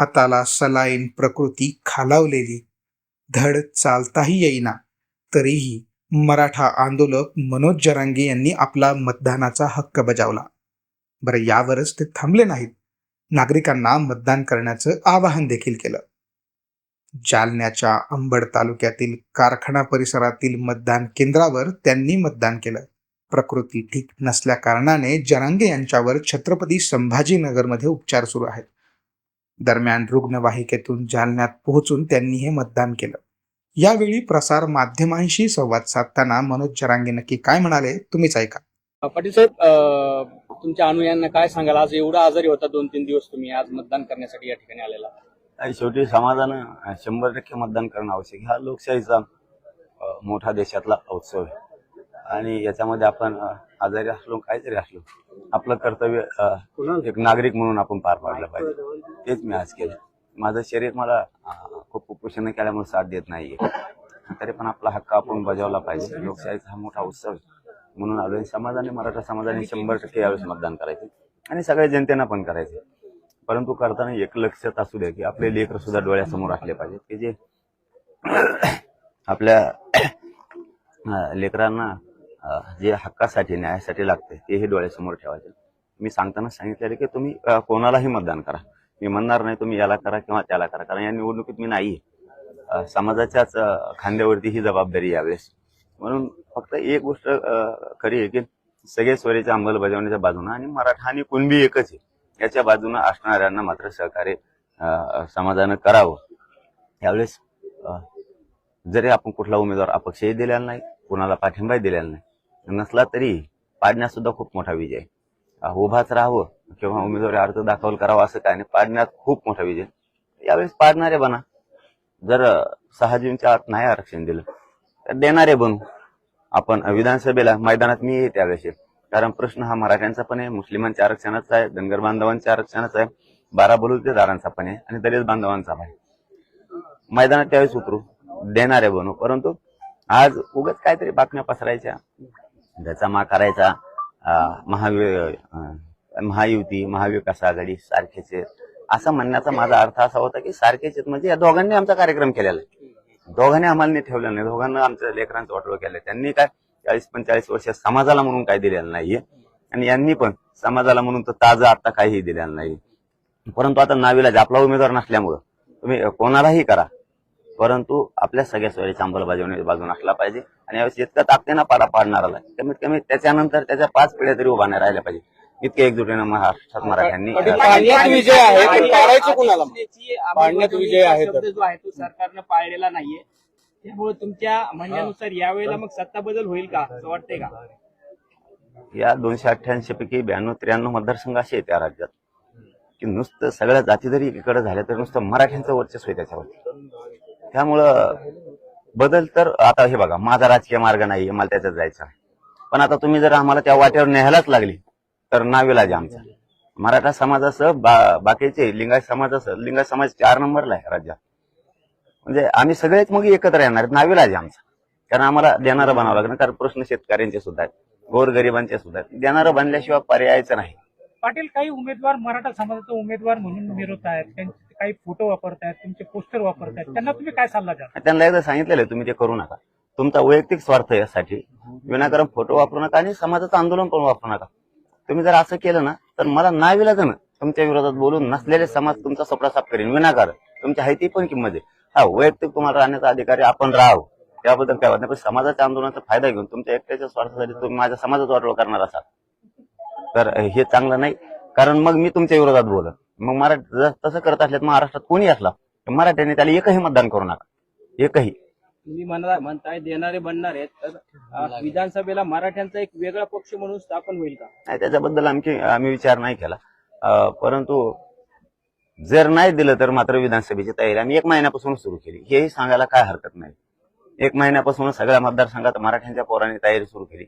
हाताला सलाईन प्रकृती खालावलेली. धड चालताही येईना. तरीही मराठा आंदोलक मनोज जरांगे यांनी आपला मतदानाचा हक्क बजावला. बरं यावरच ते थांबले नाहीत. नागरिकांना मतदान करण्याचं आवाहन देखील केलं. जालन्याच्या अंबड तालुक्यातील कारखाना परिसरातील मतदान केंद्रावर त्यांनी मतदान केलं. प्रकृती ठीक नसल्या कारणाने जरांगे यांच्यावर छत्रपती संभाजीनगरमध्ये उपचार सुरू आहेत. दरम्यान रुग्णवाहिकेतून जालन्यात पोहोचून त्यांनी हे मतदान केलं. यावेळी प्रसार माध्यमांशी संवाद साधताना मनोज जरांगे नक्की काय म्हणाले तुम्हीच ऐका. पाटील साहेब अं, तुमच्या अनुयांना काय सांगाल? आज एवढा आजारी होता दोन तीन दिवस तुम्ही आज मतदान करण्यासाठी या ठिकाणी आलेला. आणि शेवटी समाजानं शंभर टक्के मतदान करणं आवश्यक आहे. हा लोकशाहीचा मोठा देशातला उत्सव आहे. आणि याच्यामध्ये आपण आजारी असलो काहीतरी असलो. आपलं कर्तव्य अ, एक नागरिक म्हणून आपण पार पाडलं पाहिजे. तेच मी आज केलं. माझं शरीर मला अ, खूप कुपोषण केल्यामुळे साथ देत नाहीये. तरी पण आपला हक्क आपण बजावला पाहिजे. लोकशाहीचा हा मोठा उत्सव आहे. म्हणून आलो समाजाने मराठा समाजाने शंभर टक्के यावेळेस मतदान करायचे. आणि सगळ्या जनतेनं पण करायचे. परंतु करताना एक लक्षात असू द्या की आपले लेकर सुद्धा डोळ्यासमोर असले पाहिजेत की जे आपल्या अं, लेकरांना जे हक्कासाठी न्यायासाठी लागते तेही डोळ्यासमोर ठेवायचे. मी सांगताना सांगितलेलं की तुम्ही कोणालाही मतदान करा. मी म्हणणार नाही तुम्ही याला करा किंवा त्याला करा कारण या निवडणुकीत मी नाही समाजाच्याच खांद्यावरती ही जबाबदारी यावेळेस. म्हणून फक्त एक गोष्ट खरी आहे की सगळे स्वरेच्या अंमलबजावणीच्या बाजूनं आणि मराठा आणि कुणबी एकच आहे याच्या बाजूनं असणाऱ्यांना मात्र सहकार्य समाजानं करावं. यावेळेस जरी आपण कुठला उमेदवार अपक्षही दिलेला नाही कुणाला पाठिंबाही दिलेला नाही नसला तरी पाडण्यात सुद्धा खूप मोठा विजय. उभाच राहावं किंवा उमेदवारी अर्ज दाखल करावा असं काय नाही. पाडण्यात खूप मोठा विजय. यावेळेस पाडणारे बना. जर सहाजींच्या सहा जूनच्या आत नाही आरक्षण दिलं तर देणारे बनू. आपण विधानसभेला मैदानात मी येईल त्यावेळेस. कारण प्रश्न हा मराठ्यांचा पण आहे मुस्लिमांच्या आरक्षणाचा आहे धनगर बांधवांच्या आरक्षणाचा आहे बारा बलुतेदारांचा पण आहे आणि दलित बांधवांचा पण आहे. मैदानात त्यावेळेस उतरू. देणारे बनू. परंतु आज उगाच काहीतरी बातम्या पसरायच्या. त्याचा मा करायचा महावि महायुती महाविकास आघाडी सारखेच असा असं म्हणण्याचा माझा अर्थ असा होता की सारखेच आहेत म्हणजे या दोघांनी आमचा कार्यक्रम केलेला आहे. दोघांनी आम्हाला नाही ठेवलं नाही. दोघांना आमच्या लेकरांचं वाटोळ केलं. त्यांनी काय चाळीस पंचेचाळीस वर्ष समाजाला म्हणून काय दिलेलं नाहीये. आणि यांनी पण समाजाला म्हणून तर ताजं आता काहीही दिलेलं नाही परंतु आता नावीला आपला उमेदवार नसल्यामुळं तुम्ही कोणालाही करा. परंतु आपल्या सगळ्या सोयीच्या अंमलबजावणी बाजून असला पाहिजे. आणि यावेळेस इतका ताकदीनं पाडा पाडणारा कमीत कमी त्याच्यानंतर त्याच्या पाच पिढ्या तरी उभा नाही राहिल्या पाहिजे. इतके एकजुटीनं महाराष्ट्रात मराठ्यांनी पाडण्यात विजय आहे पण पाडायचं कुणाला पाडण्यात विजय आहे तर. शब्द जो आहे तो सरकारनं पाळलेला नाहीये. त्यामुळे तुमच्या म्हणण्यानुसार यावेळेला मग सत्ता बदल होईल का असं वाटतंय का? या दोनशे अठ्ठ्याऐंशी पैकी ब्याण्णव त्र्याण्णव मतदारसंघ असे आहेत त्या राज्यात. की नुसतं सगळ्या जाती जरी एकीकडे झाल्या तर नुसतं मराठ्यांचं वर्चस्व आहे त्याच्यावरती. त्यामुळं बदल तर आता हे बघा माझा राजकीय मार्ग नाही मला त्याच्यात जायचं आहे. पण आता तुम्ही जर आम्हाला त्या वाटेवर न्यायलाच लागली तर नाविलाज आमचा मराठा समाजासह बा, बाकीचे लिंगायत समाजासह लिंगायत समाज चार नंबरला आहे राज्यात. म्हणजे आम्ही सगळेच मग एकत्र येणार आहेत नाविलाज आमचा. कारण आम्हाला देणारं बनावं लागणार कारण प्रश्न शेतकऱ्यांचे सुद्धा आहेत गोरगरिबांचे सुद्धा आहेत. देणारं बनल्याशिवाय पर्यायचं नाही. पाटील काही उमेदवार मराठा समाजाचा उमेदवार म्हणून मिरवत आहेत काही फोटो वापरतायत तुमचे पोस्टर वापरतायत त्यांना तुम्ही काय सल्ला द्याल? त्यांना एकदा सांगितलेलं आहे, तुम्ही ते करू नका. तुमचा वैयक्तिक स्वार्थ यासाठी. विनाकारण फोटो वापरू नका आणि समाजाचं आंदोलन पण वापरू नका. तुम्ही जर असं केलं ना तर मला नाविलाज ना तुमच्या विरोधात बोलून नसलेले समाज तुमचा सपडा साफ करेन. विनाकारण. तुमच्या हायती पण किंमत आहे. हा वैयक्तिक तुम्हाला राहण्याचा अधिकारी आपण राहावं. त्याबद्दल काय वाटत नाही पण समाजाच्या आंदोलनाचा फायदा घेऊन तुमच्या एकट्याच्या स्वार्थासाठी तुम्ही माझ्या समाजाचा वाटोळ करणार असाल. तर हे चांगलं नाही. कारण मग मी तुमच्या विरोधात बोलत मग मराठी तसं करत असल्यास महाराष्ट्रात कोणी असला तर मराठ्याने त्याला एकही मतदान करू नका. एकही. तुम्ही म्हणा म्हणताय देणारे बनणार आहेत तर विधानसभेला मराठ्यांचा एक वेगळा पक्ष म्हणून स्थापन होईल का? नाही त्याच्याबद्दल आमची आम्ही विचार नाही केला. परंतु जर नाही दिलं तर मात्र विधानसभेची तयारी आम्ही एक महिन्यापासून सुरू केली. हेही सांगायला काय हरकत नाही. एक महिन्यापासून सगळ्या मतदारसंघात मराठ्यांच्या पोरांनी तयारी सुरू केली.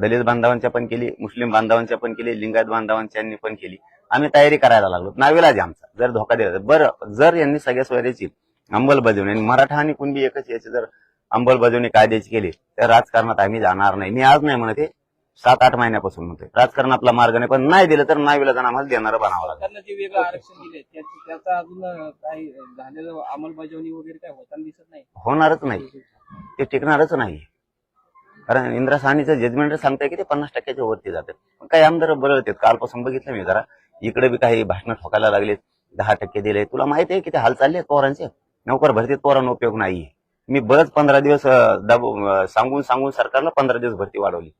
दलित बांधवांच्या पण केली मुस्लिम बांधवांच्या पण केली लिंगायत बांधवांच्यांनी पण केली. आम्ही तयारी करायला लागलो. नावेलाच आहे आमचा. जर धोका दिला तर. बरं जर यांनी सगळ्या सोयऱ्याची अंमलबजावणी आणि मराठा आणि कुणबी एकच याची जर अंमलबजावणी कायद्याची केली तर राजकारणात आम्ही जाणार नाही. मी आज नाही म्हणत सात आठ महिन्यापासून म्हणतोय. राजकारण आपला मार्ग नाही पण नाही दिलं तर तर आम्हाला देणारं बनावं लागेल. सरकारनं जे वेगळं आरक्षण दिले त्याचं अजून काही झालेलं अंमलबजावणी वगैरे काय होताना दिसत नाही? होणारच नाही. ते टिकणारच नाही. कारण इंदिरा साहनीचं जजमेंट सांगताय की ते पन्नास टक्क्याच्या वरती जातात. पण काही आमदार बरळतात कालपासून बघितलं मी जरा. इकडे बी काही भाषणं ठोकायला लागलेत दहा टक्के दिले. तुला माहिती आहे किती हाल चालले आहेत पोरांचे? नोकर भरतीत पोरांना उपयोग नाहीये. मी बरंच पंधरा दिवस सांगून सांगून सरकारला पंधरा दिवस भरती वाढवली.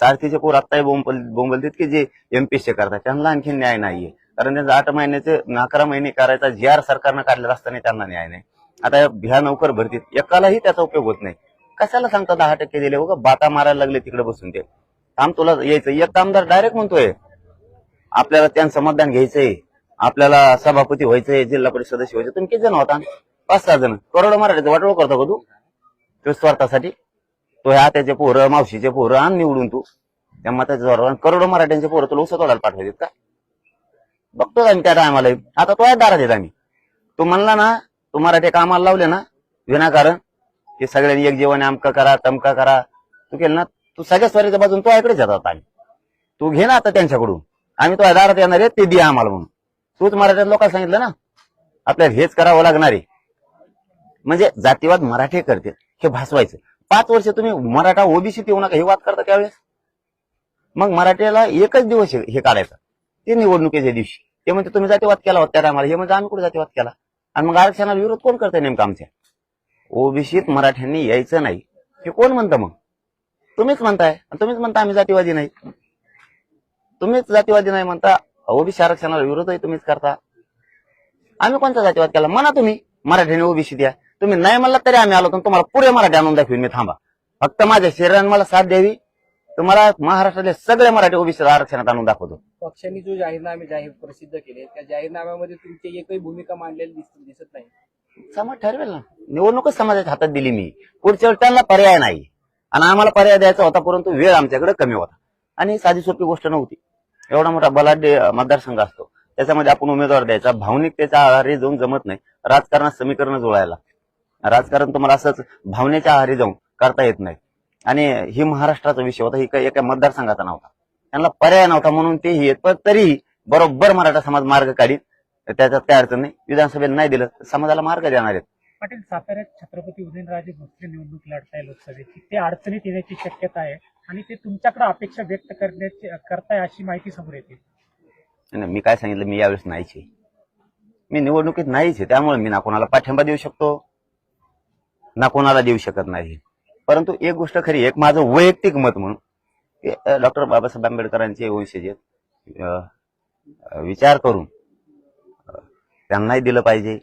सारथीचे पोर आत्ताही बोंबल बोंबलतीत की जे एमपीएससी करतात त्यांना आणखी न्याय नाहीये. कारण त्यांचा आठ महिन्याचे अकरा महिने करायचा जी आर सरकारनं काढलेला असताना त्यांना न्याय नाही. आता ह्या नोकर भरतीत एकालाही त्याचा उपयोग होत नाही. कशाला सांगता दहा टक्के दिले? उगा बाता मारायला लागले तिकडे बसून ते. थांब तुला यायचं. एक कामदार डायरेक्ट म्हणतोय. आपल्याला त्यांचं मतदान घ्यायचंय. आपल्याला सभापती व्हायचंय जिल्हा परिषद सदस्य व्हायचं तुम्ही किती जण होता? पाच सहा जण. करोड मराठीचं वाटोळ करतो का तू? तो स्वार्थासाठी? तो ह्या त्याचे पोरं मावशीचे पोरं आण निवडून तू. त्या मताच्या जोरावर. करोड मराठ्यांचे पोरं तुला उसत तोडायला पाठवायचे का? बघतो आम्ही त्या टायमाला आता तो दारात येत आम्ही. तू म्हणला ना तू मराठी कामाला लावले ना विनाकारण की सगळ्यांनी एक जेवण आमका करा तमका करा. तू केलं ना तू सगळ्या स्वारीच्या बाजून तो इकडेच जातात आम्ही तू घे ना आता त्यांच्याकडून. आम्ही तो दारात येणार आहे ते दे आम्हाला म्हणून. तूच मराठ्यात लोकांना सांगितलं ना आपल्याला हेच करावं लागणार आहे. म्हणजे जातीवाद मराठी करते हे भासवायचं. पाच वर्ष तुम्ही मराठा ओबीसीत येऊ नका हे वाद करता त्यावेळेस. मग मराठ्याला एकच दिवस हे हे काढायचं. ते निवडणुकीच्या दिवशी. ते म्हणजे तुम्ही जातीवाद केला होता त्या आम्हाला हे म्हणजे आम्ही कुठे जातीवाद केला? आणि मग आरक्षणाला विरोध कोण करतंय नेमकं आमच्या? ओबीसीत मराठ्यांनी यायचं नाही. हे कोण म्हणतं मग? तुम्हीच म्हणताय. आणि तुम्हीच म्हणता आम्ही जातीवादी नाही. तुम्हीच जातीवादी नाही म्हणता. ओबीसी आरक्षणाला विरोधही तुम्हीच करता. आम्ही कोणता जातीवाद केला? म्हणा तुम्ही. मराठ्याने ओबीसी द्या. तुम्ही नाही म्हणला तरी आम्ही आलो तर तुम्हाला पुरे मराठी आणून दाखवीन. मी थांबा. फक्त माझ्या शरीराने मला साथ द्यावी. तुम्हाला महाराष्ट्रातले सगळे मराठी ओबीसी आरक्षणात आणून दाखवतो. पक्षांनी जो जाहीरनामे जाहीर प्रसिद्ध केले त्या जाहीरनाम्यामध्ये तुमची एकही भूमिका मांडलेली दिसत नाही. समाज ठरवेल ना. निवडणूकच समाजाच्या हातात दिली मी. पुढच्या वेळी त्यांना पर्याय नाही. आणि आम्हाला पर्याय द्यायचा होता परंतु वेळ आमच्याकडे कमी होता. आणि साधी सोपी गोष्ट नव्हती. एवढा मोठा बलाढ्य मतदारसंघ असतो. त्याच्यामध्ये आपण उमेदवार द्यायचा. भावनिकतेच्या आहारी जाऊन जमत नाही. राजकारणात समीकरण जुळायला. राजकारण तुम्हाला असंच भावनेच्या आहारी जाऊन करता येत नाही. आणि ही महाराष्ट्राचा विषय होता. ही काही एका मतदारसंघाचा नव्हता. त्यांना पर्याय नव्हता म्हणून तेही येत पण तरीही बरोबर मराठा समाज मार्ग काढीत त्याच्यात काय अडचण नाही. विधानसभेला नाही दिलं. समाजाला मार्ग देणार आहेत. पाटील साताऱ्यात छत्रपती उदयनराजे भोसले निवडणूक लढताय लोकसभेची. ते अडचणीत येण्याची शक्यता आहे आणि ते तुमच्याकडे अपेक्षा व्यक्त करण्याची करताय अशी माहिती समोर येते. मी काय सांगितलं मी यावेळेस नाहीच आहे. मी निवडणुकीत नाहीच आहे त्यामुळे मी ना कोणाला पाठिंबा देऊ शकतो ना कोणाला देऊ शकत नाही. परंतु एक गोष्ट खरी एक माझं वैयक्तिक मत म्हणून डॉक्टर बाबासाहेब आंबेडकरांचे वंशज आहेत विचार करून त्यांनाही दिलं पाहिजे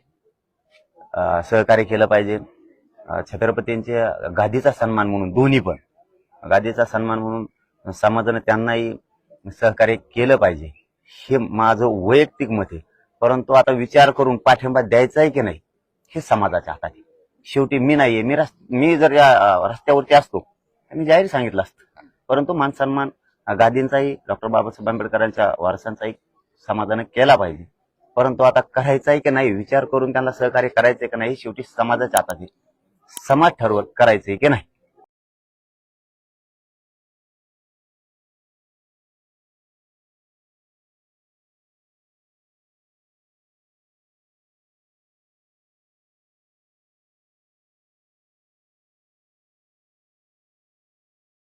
सहकार्य केलं पाहिजे. छत्रपतींचे छत्रपतींच्या गादीचा सन्मान म्हणून दोन्ही पण. गादीचा सन्मान म्हणून समाजानं त्यांनाही सहकार्य केलं पाहिजे. हे माझं वैयक्तिक मत आहे. परंतु आता विचार करून पाठिंबा द्यायचा आहे की नाही हे समाजाच्या हातात आहे शेवटी मी नाहीये. मी रस मी जर या रस्त्यावरती असतो मी जाहीर सांगितलं असतं. परंतु मान सन्मान गादींचाही डॉक्टर बाबासाहेब आंबेडकरांच्या वारसांचाही समाजाने केला पाहिजे. परंतु आता करायचा आहे की नाही विचार करून त्यांना सहकार्य करायचंय की नाही शेवटी समाजाच्या हातात आहे. समाज ठरवत करायचंय की नाही.